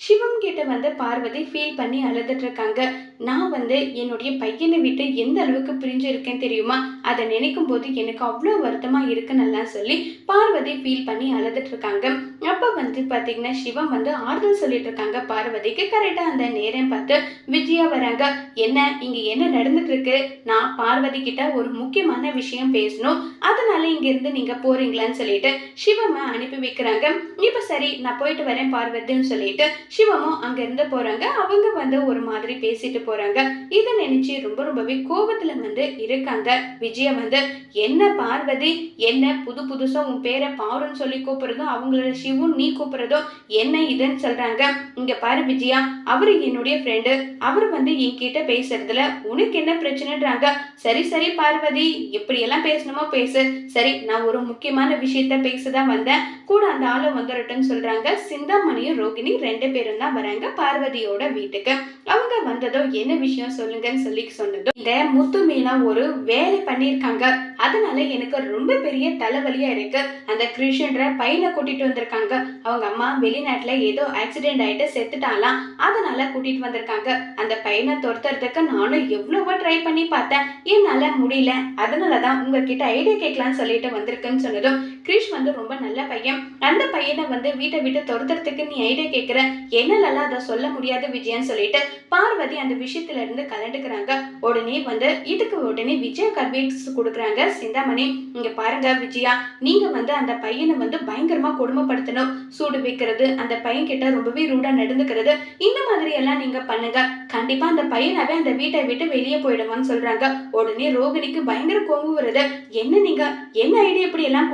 சிவம் கிட்ட வந்து பார்வதி ஃபீல் பண்ணி அழுதுட்டு இருக்காங்க நான் வந்து என்னுடைய பையனை விட்டு எந்த அளவுக்கு பிரிஞ்சு இருக்கேன் தெரியுமா? அதை நினைக்கும் போது எனக்கு அவ்வளோ வருத்தமா இருக்குன்னு சொல்லி பார்வதி ஃபீல் பண்ணி அழுதுட்டு இருக்காங்க அப்போ வந்து பாத்தீங்கன்னா சிவம் வந்து ஆறுதல் சொல்லிட்டு இருக்காங்க பார்வதிக்கு கரெக்டாக அந்த நேரம் பார்த்து விஜயா வராங்க. என்ன இங்க என்ன நடந்துட்டு இருக்கு நான் பார்வதி கிட்ட ஒரு முக்கியமான விஷயம் பேசணும். அதனால இங்க இருந்து நீங்க போறீங்களான்னு சொல்லிட்டு சிவம அனுப்பி வைக்கிறாங்க. இப்ப சரி நான் போயிட்டு வரேன் பார்வதின்னு சொல்லிட்டு சிவமும் அங்கேருந்து போகிறாங்க அவங்க வந்து ஒரு மாதிரி பேசிட்டு போறாங்க. இதை நினைச்சு ரொம்ப ரொம்பவே கோபத்தில் வந்து இருக்காங்க. விஜயா வந்து என்ன பார்வதி? என்ன புது புதுசாக உன் பேரை பாருன்னு சொல்லி கூப்பிட்றதோ அவங்களோட சிவும் நீ கூப்பிட்றதோ என்ன இதுன்னு சொல்றாங்க. இங்கே பாரு விஜயா அவர் என்னுடைய ஃப்ரெண்டு அவர் வந்து என்கிட்ட பேசுறதுல உனக்கு என்ன பிரச்சனைன்றாங்க. சரி சரி பார்வதி எப்படியெல்லாம் பேசணுமோ பேசு. சரி நான் ஒரு முக்கியமான விஷயத்த பேசதான் வந்தேன். கூட அந்த ஆளும் வந்துடட்டும்னு சொல்றாங்க. சிந்தாமணியும் ரோகிணி ரெண்டு பேரும் தான் வராங்க பார்வதியோட வீட்டுக்கு. அவங்க வந்ததோ என்ன விஷயம் சொல்லுங்கன்னு சொல்லி சொன்னதும் இந்த முத்து மீனா ஒரு வேலை பண்ணியிருக்காங்க. அதனால எனக்கு ரொம்ப பெரிய தலைவலியா இருக்கு. அந்த கிருஷ்ணன்ற பையனை கூட்டிட்டு வந்திருக்காங்க. அவங்க அம்மா வெளிநாட்டுல ஏதோ ஆக்சிடென்ட் ஆயிட்டு செத்துட்டாலாம் அதனால கூட்டிட்டு வந்திருக்காங்க. அந்த பையனை துரத்துறதுக்கு நானும் எவ்வளவோ ட்ரை பண்ணி பார்த்தேன். என்னால முடியல. அதனாலதான் உங்ககிட்ட ஐடியா கேட்கலாம்னு சொல்லிட்டு வந்திருக்குன்னு சொன்னதும் கிரீஷ் வந்து ரொம்ப நல்ல பையன். அந்த பையனை வந்து வீட்டை விட்டு துரத்துறதுக்கு நீ ஐடியா கேட்கிற என்னால அதை சொல்ல முடியாது விஜயன்னு சொல்லிட்டு பார்வதி அந்த விஷயத்துல இருந்து கலண்டுக்கிறாங்க உடனே வந்து இதுக்கு உடனே விஜய் அட்வைஸ் கொடுக்குறாங்க சிந்தாமணி. இங்க பாருங்க விஜயா நீங்க வந்து அந்த பையனை வந்து பயங்கரமா கொடுமைப்படுத்தணும். சூடு வைக்கிறது அந்த பையன் கிட்ட ரொம்பவே ரூடா நடந்துக்கிறது இந்த மாதிரி எல்லாம் நீங்க பண்ணுங்க. கண்டிப்பா அந்த பையனாவே அந்த வீட்டை விட்டு வெளியே போயிடுவான்னு சொல்றாங்க. உடனே ரோகிணிக்கு பயங்கர கோவம் வருது. என்ன நீங்க? என்ன ஐடியா இப்படி எல்லாம்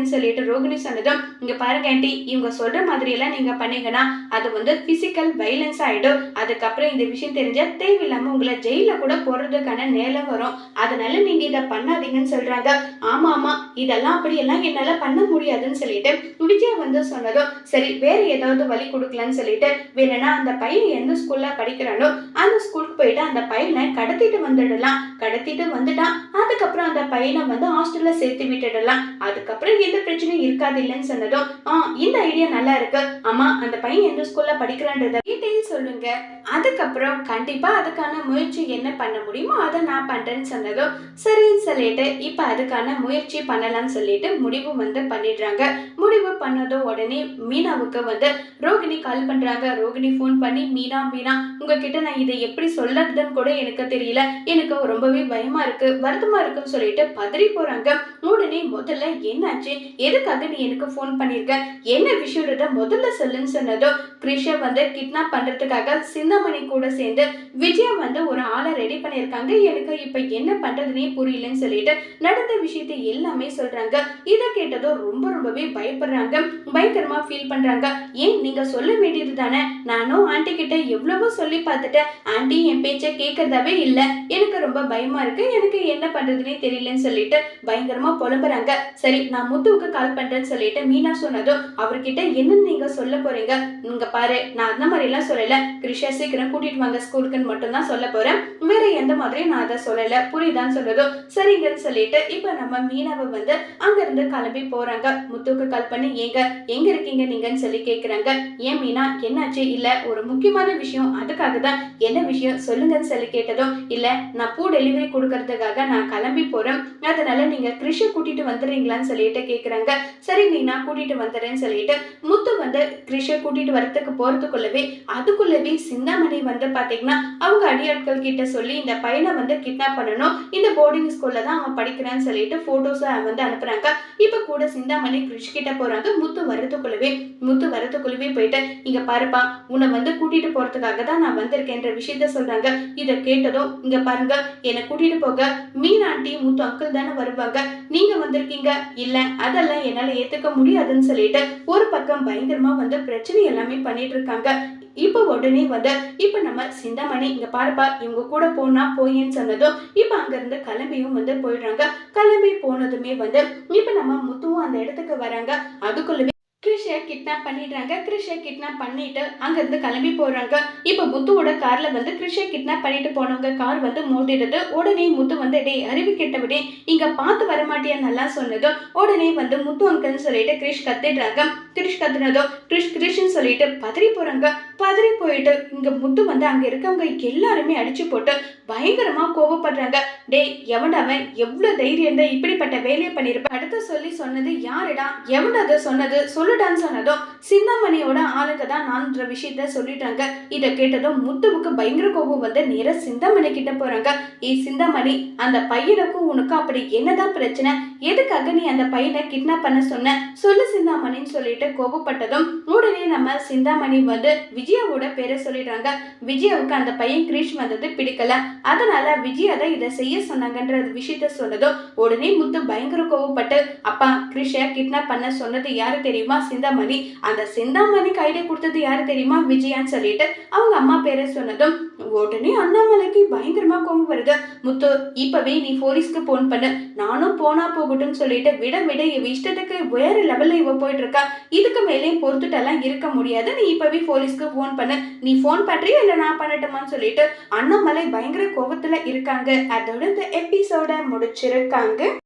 அப்படின்னு சொல்லிட்டு ரோகிணி சொன்னதும் இங்க பாருங்க ஆண்டி இவங்க சொல்ற மாதிரி எல்லாம் நீங்க பண்ணீங்கன்னா அது வந்து பிசிக்கல் வைலன்ஸ் ஆயிடும். அதுக்கப்புறம் இந்த விஷயம் தெரிஞ்சா தேவையில்லாம உங்களை ஜெயில கூட போடுறதுக்கான நேரம் வரும். அதனால நீங்க இதை பண்ணாதீங்கன்னு சொல்றாங்க. ஆமா ஆமா இதெல்லாம் அப்படியெல்லாம் என்னால பண்ண முடியாதுன்னு சொல்லிட்டு விஜயா வந்து சொன்னதும் சரி வேற ஏதாவது வழி கொடுக்கலான்னு சொல்லிட்டு வேணும்னா அந்த பையன் எந்த ஸ்கூல்ல படிக்கிறானோ அந்த ஸ்கூலுக்கு போயிட்டு அந்த பையனை கடத்திட்டு வந்துடலாம். கடத்திட்டு வந்துட்டான். அதுக்கப்புறம் அந்த பையனை வந்து ஹாஸ்டல்ல சேர்த்து விட்டுடலாம். அதுக்கப்புறம் எந்த பிரச்சனையும் இருக்காது இல்லைன்னு சொன்னதும் ஆ இந்த ஐடியா நல்லா இருக்கு. ஆமா அந்த பையன் எந்த ஸ்கூல்ல படிக்கிறான்றத டீட்டெயில் சொல்லுங்க. அதுக்கப்புறம் கண்டிப்பா அதுக்கான முயற்சி என்ன பண்ண முடியுமோ அதை நான் பண்றேன்னு சொன்னதும் சரின்னு சொல்லிட்டு இப்ப அதுக்கான முயற்சி பண்ணலாம்னு சொல்லிட்டு முடிவு வந்து பண்ணிடுறாங்க. முடிவு பண்ணதும் உடனே மீனாவுக்கு வந்து ரோகிணி கால் பண்றாங்க. ரோகிணி ஃபோன் பண்ணி மீனா மீனா உங்ககிட்ட நான் இதை எப்படி சொல்றதுன்னு கூட எனக்கு தெரியல. எனக்கு ரொம்பவே பயமா இருக்கு வருத்தமா இருக்குன்னு சொல்லிட்டு பதறி போறாங்க. உடனே முதல்ல என்னாச்சு? எதுக்காக நீ எனக்கு ஃபோன் பண்ணிருக்க என்ன விஷயத்த முதல்ல சொல்லுன்னு சொன்னதோ கிருஷ வந்து கிட்னாப் பண்றதுக்காக சிந்தாமணி கூட சேர்ந்து விஜயா வந்து ஒரு ஆளை ரெடி பண்ணியிருக்காங்க. எனக்கு இப்ப என்ன பண்ணுறதுனே புரியலன்னு சொல்லிட்டு நடந்த விஷயத்தை எல்லாமே சொல்றாங்க. இதை கேட்டதும் ரொம்ப ரொம்பவே பயப்படுறாங்க. பயங்கரமா ஃபீல் பண்றாங்க. ஏன் நீங்க சொல்ல வேண்டியது தானே? நானும் ஆண்டி கிட்ட எவ்வளவோ சொல்லி பார்த்துட்டேன். ஆண்டி என் பேச்சை கேட்கறதாவே இல்ல. எனக்கு ரொம்ப பயமா இருக்கு. எனக்கு என்ன பண்றதுனே தெரியலன்னு சொல்லிட்டு பயங்கரமா புலம்புறாங்க. சரி நான் முத்துவுக்கு கால் பண்ணுறேன்னு சொல்லிட்டு மீனா சொன்னதும் அவர்கிட்ட என்னன்னு நீங்கள் சொல்ல போகிறீங்க நீங்கள் பாரு நான் அந்த மாதிரிலாம் சொல்லலை. சொல்லல கிருஷா சீக்கிரம் கூட்டிட்டு வாங்க ஸ்கூலுக்குன்னு மட்டும் தான் சொல்ல போகிறேன் வேற எந்த மாதிரியும் நான் அதை சொல்லலை. புரியுதான்னு சொன்னதும் சரிங்கன்னு சொல்லிட்டு இப்போ நம்ம மீனாவை வந்து அங்கேருந்து கிளம்பி போகிறாங்க முத்துவுக்கு கால் பண்ணி ஏங்க எங்க இருக்கீங்க நீங்கன்னு சொல்லி கேட்குறாங்க ஏன் மீனா என்னாச்சு? இல்லை ஒரு முக்கியமான விஷயம் அதுக்காக தான் என்ன விஷயம்? சொல்லுங்கன்னு சொல்லி கேட்டதும் இல்லை நான் பூ டெலிவரி கொடுக்கறதுக்காக நான் கிளம்பி போகிறேன் அதனால நீங்கள் கிருஷ கூட்டிட்டு வந்துடுறீங்களான்னு சொல்லிட்டு கேட்குறாங்க சரி நான் கூட்டிட்டு வந்துடுறேன்னு சொல்லிட்டு முத்து வந்து கிரிஷை கூட்டிட்டு வரத்துக்கு போறதுக்குள்ளவே அதுக்குள்ளவே சிந்தாமணி வந்து பாத்தீங்கன்னா அவங்க அடியாட்கள் கிட்ட சொல்லி இந்த பையனை வந்து கிட்னாப் பண்ணணும். இந்த போர்டிங் ஸ்கூல்ல தான் அவன் படிக்கிறான்னு சொல்லிட்டு போட்டோஸை வந்து அனுப்புறாங்க. இப்ப கூட சிந்தாமணி கிருஷ் கிட்ட போறாங்க. முத்து வரதுக்குள்ளவே முத்து வரதுக்குள்ளவே போயிட்டு இங்க பாருப்பா உன்னை வந்து கூட்டிட்டு போறதுக்காக தான் நான் வந்திருக்கேன்ற விஷயத்த சொல்றாங்க. இதை கேட்டதும் இங்க பாருங்க என்னை கூட்டிட்டு போக மீனாண்டி முத்து அங்கிள் தானே வருவாங்க. நீங்க வந்திருக்கீங்க? இல்ல அதெல்லாம் என்னால ஏத்துக்க முடியாதுன்னு சொல்லிட்டு ஒரு பக்கம் பயங்கரமா வந்து பிரச்சனை எல்லாமே பண்ணிட்டு இருக்காங்க. இப்போ உடனே வந்து இப்போ நம்ம சிந்தாமணி இங்க பாருப்பா இவங்க கூட போனா போயின்னு சொன்னதும் இப்போ அங்க இருந்து கிளம்பியும் வந்து போயிடுறாங்க. கிளம்பி போனதுமே வந்து இப்போ நம்ம முத்துவும் அந்த இடத்துக்கு வராங்க. அதுக்குள்ளவே கிருஷ கிட்னாப் பண்ணிடுறாங்க. கிறிஷை கிட்னாப் பண்ணிட்டு அங்கேருந்து கிளம்பி போகிறாங்க இப்போ முத்துவோட காரில் வந்து கிறிஷை கிட்னாப் பண்ணிட்டு போனவங்க கார் வந்து மோதிடுது. உடனே முத்து வந்து டே அறிவு கெட்டபடி இங்கே பார்த்து வரமாட்டியா நல்லா சொன்னதும் உடனே வந்து முத்து அங்கிள்னு சொல்லிட்டு கிரிஷ் கத்திடுறாங்க. கிரிஷ் கத்துனதும் கிரிஷ் கிரிஷ்னு சொல்லிட்டு பதறி போகிறாங்க பதறி போயிட்டு இங்க முத்து வந்து அங்க இருக்கவங்க எல்லாருமே அடிச்சு போட்டு பயங்கரமா கோபப்படுறாங்க டேய் எவனவன் எவ்வளவு தைரியம் தான் இப்படிப்பட்ட வேலையை பண்ணிருப்ப அடுத்து சொல்லி சொன்னது யாருடா? எவனது சொன்னது? சொல்லுடான்னு சொன்னதும் சிந்தாமணியோட ஆளுங்க தான் நான்ன்ற விஷயத்த சொல்லிட்டாங்க. இதை கேட்டதும் முத்துவுக்கு பயங்கர கோபம் வந்து நேராக சிந்தாமணி கிட்ட போறாங்க. ஏ சிந்தாமணி அந்த பையனுக்கும் உனக்கும் அப்படி என்னதான் பிரச்சனை? எதுக்காக நீ அந்த பையனை கிட்னாப் பண்ண சொன்ன? சொல்லு சிந்தாமணின்னு சொல்லிட்டு கோபப்பட்டதும் உடனே நம்ம சிந்தாமணி வந்து விஜய் விஜயாவோட பேரை சொல்லிடுறாங்க. விஜயாவுக்கு அந்த பையன் கிரீஷ் வந்தது பிடிக்கல. அதனால விஜயா தான் இதை செய்ய சொன்னாங்கன்ற விஷயத்த சொன்னதும் உடனே முத்து பயங்கர கோவப்பட்டு அப்பா கிருஷை கிட்னாப் பண்ண சொன்னது யாரு தெரியுமா? சிந்தாமணி. அந்த சிந்தாமணிக்கு ஐடியா கொடுத்தது யாரு தெரியுமா? விஜயான்னு சொல்லிட்டு அவங்க அம்மா பேரை சொன்னதும் உடனே அண்ணாமலைக்கு பயங்கரமா கோவம் வருது. முத்து இப்பவே நீ போலீஸ்க்கு போன் பண்ணு. நானும் போனா போகட்டும்னு சொல்லிட்டு விட விட இவ இஷ்டத்துக்கு வேற லெவல்ல இவ போயிட்டு இருக்கா. இதுக்கு மேலேயும் பொறுத்துட்டெல்லாம் இருக்க முடியாது. நீ இப்பவே போலீஸ்க்கு ஃபோன் பண்ணு. நீ போன் பண்றியா? இல்லை நான் பண்ணட்டுமான்னு சொல்லிட்டு அண்ணாமலை பயங்கர கோபத்துல இருக்காங்க. அதோட இந்த எபிசோட முடிச்சிருக்காங்க.